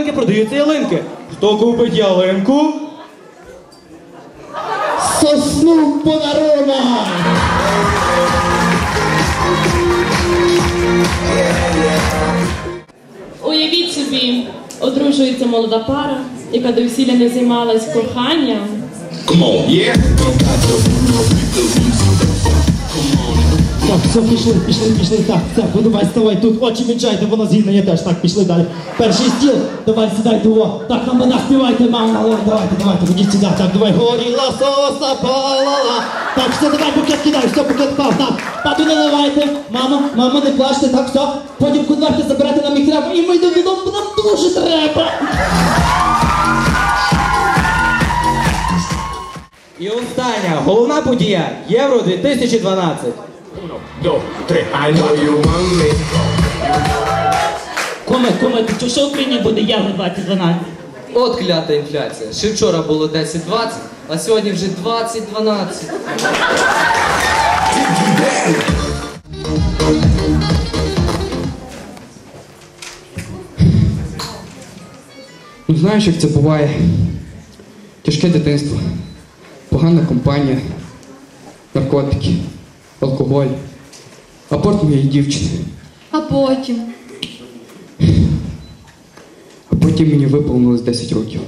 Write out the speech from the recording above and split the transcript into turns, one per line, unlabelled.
ялинки, продаються ялинки. Хто купить ялинку?
Сосну подарунок!
Уявіть собі, одружується молода пара, яка до весілля не займалась коханням.
Так, все, пішли, пішли, пішли. Так, так, ну давай, ставай тут, очі вінчайте, воно згідно, я теж. Так, пішли далі. Перший стіл, давай сідайте, о. Так, нам мене співайте, мама, але давайте, давайте, ходіть сюди. Так, давай, горіла соса, палала. Так, все, давай, букет кидай, все, букет пав. Так, тату не давайте, мамо, мамо, не плачте, так, все. Потім конверти заберете, нам їх треба, і ми йдемо додому, бо нам дуже треба.
І остання, головна подія Євро 2012.
I know you want me.
Коме, коме, ти чого що в Україні буде євро 2012?
От клята інфляція. Ще вчора було 10-20, а сьогодні вже 20-12.
Ну знаєш, як це буває? Тяжке дитинство, погана компанія, наркотики, алкоголь, аборт моєї дівчини.
А потім.
А потім мені виповнилось 10 років.